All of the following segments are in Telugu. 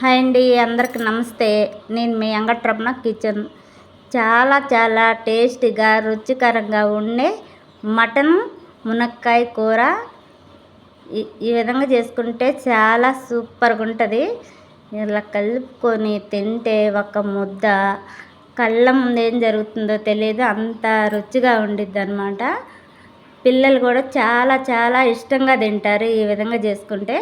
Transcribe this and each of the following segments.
హాయ్ అండి అందరికి నమస్తే. నేను మీ అంగట్రమణ కిచెన్. చాలా చాలా టేస్టీగా రుచికరంగా ఉండే మటన్ మునక్కాయ కూర ఈ విధంగా చేసుకుంటే చాలా సూపర్గా ఉంటుంది. ఇలా కలుపుకొని తింటే ఒక ముద్ద కళ్ళ ముందు ఏం జరుగుతుందో తెలియదు. అంత రుచిగా ఉండిద్ది అనమాట పిల్లలు కూడా చాలా చాలా ఇష్టంగా తింటారు ఈ విధంగా చేసుకుంటే.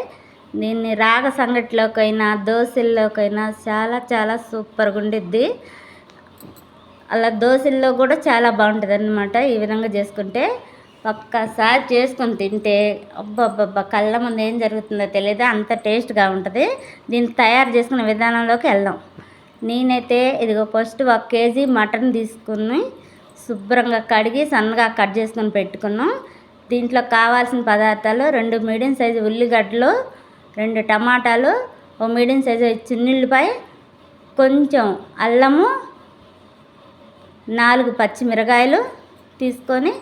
దీన్ని రాగ సంగటిలోకైనా దోశల్లోకైనా చాలా చాలా సూపర్గా ఉండిద్ది. అలా దోశల్లో కూడా చాలా బాగుంటుంది అనమాట ఈ విధంగా చేసుకుంటే. ఒక్కసారి చేసుకొని తింటే అబ్బబ్బబ్బా కళ్ళ ముందు ఏం జరుగుతుందో తెలియదు అంత టేస్ట్గా ఉంటుంది. దీన్ని తయారు చేసుకునే విధానంలోకి వెళ్దాం. నేనైతే ఇదిగో ఫస్ట్ ఒక కేజీ మటన్ తీసుకుని శుభ్రంగా కడిగి సన్నగా కట్ చేసుకొని పెట్టుకున్నాం. దీంట్లో కావాల్సిన పదార్థాలు రెండు మీడియం సైజు ఉల్లిగడ్డలు రెండు టమాటాలు ఓ మీడియం సైజు చిన్నుల్లిపాయ కొంచెం అల్లము నాలుగు పచ్చిమిరకాయలు తీసుకొని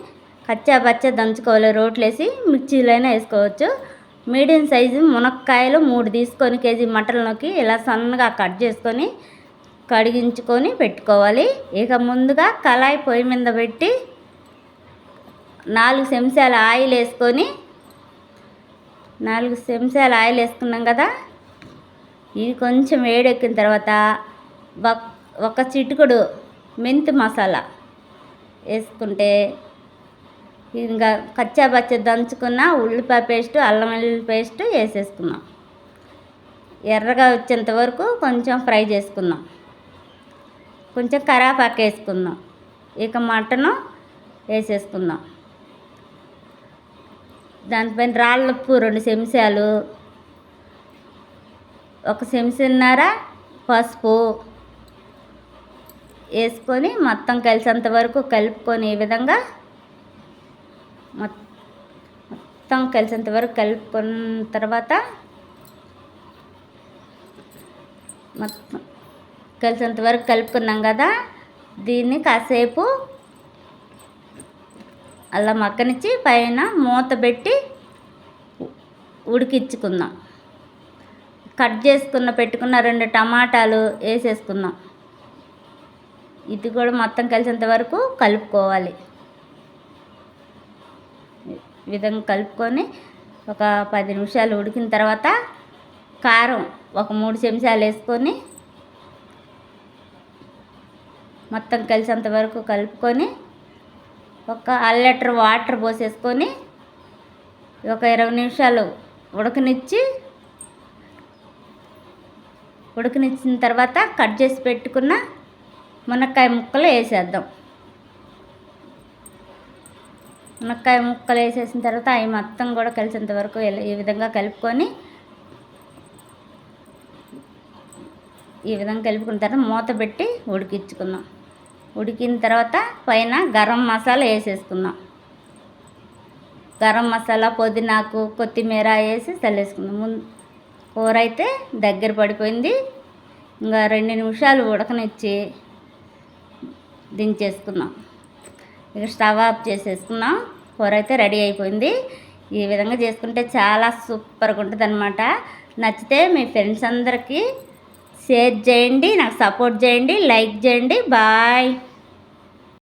కచ్చా పచ్చ దంచుకోవాలి. రోట్లేసి మిర్చీలైనా వేసుకోవచ్చు. మీడియం సైజు మునక్కాయలు మూడు తీసుకొని కేజీ మటన్లోకి ఇలా సన్నగా కట్ చేసుకొని కడిగించుకొని పెట్టుకోవాలి. ఇక ముందుగా కళాయి పొయ్యి మీద పెట్టి నాలుగు చెంచాల ఆయిల్ వేసుకొని నాలుగు చెంచాలు ఆయిల్ వేసుకున్నాం కదా. ఇది కొంచెం వేడెక్కిన తర్వాత ఒక చిటుకుడు మెంతి మసాలా వేసుకుంటే ఇంకా కచ్చా పచ్చ దంచుకున్న ఉల్లిపాయ పేస్ట్ అల్లం వెల్లుల్లి పేస్ట్ వేసేసుకున్నాం. ఎర్రగా వచ్చేంత వరకు కొంచెం ఫ్రై చేసుకుందాం. కొంచెం కరాపాకు వేసుకుందాం. ఇక మటను వేసేసుకుందాం. దానిపైన రాళ్ళ ఉప్పు రెండు చెంచాలు ఒక చెంచున్నర పసుపు వేసుకొని మొత్తం కలిసేంత వరకు కలుపుకొని ఈ విధంగా మొత్తం కలిసేంత వరకు కలుపుకున్న తర్వాత మొత్తం కలిసేంత వరకు కలుపుకున్నాం కదా దీన్ని కాసేపు అలా మక్కనిచ్చి పైన మూత పెట్టి ఉడికించుకుందాం. కట్ చేసుకున్న పెట్టుకున్న రెండు టమాటాలు వేసేసుకుందాం. ఇది కూడా మొత్తం కలిసేంత వరకు కలుపుకోవాలి. విధంగా కలుపుకొని ఒక పది నిమిషాలు ఉడికిన తర్వాత కారం ఒక మూడు చెంచాలు వేసుకొని మొత్తం కలిసేంత వరకు కలుపుకొని ఒక అర లీటర్ వాటర్ పోసేసుకొని ఒక ఇరవై నిమిషాలు ఉడకనిచ్చి ఉడకనిచ్చిన తర్వాత కట్ చేసి పెట్టుకున్న మునక్కాయ ముక్కలు వేసేద్దాం. మునక్కాయ ముక్కలు వేసేసిన తర్వాత అవి మొత్తం కూడా కలిసేంత వరకు ఈ విధంగా కలుపుకొని ఈ విధంగా కలుపుకున్న తర్వాత మూత పెట్టి ఉడికించుకుందాం. ఉడికిన తర్వాత పైన గరం మసాలా వేసేసుకుందాం. గరం మసాలా పుదీనాకు కొత్తిమీర వేసి చల్లేసుకుందాం. ముందు కూర అయితే దగ్గర పడిపోయింది. ఇంకా రెండు నిమిషాలు ఉడకనిచ్చి దించేసుకున్నాం ఇక స్టవ్ ఆఫ్ చేసేసుకున్నాం కూర అయితే రెడీ అయిపోయింది. ఈ విధంగా చేసుకుంటే చాలా సూపర్గా ఉంటుంది నచ్చితే మీ ఫ్రెండ్స్ అందరికీ షేర్ చేయండి నాకు సపోర్ట్ చేయండి లైక్ చేయండి. బాయ్.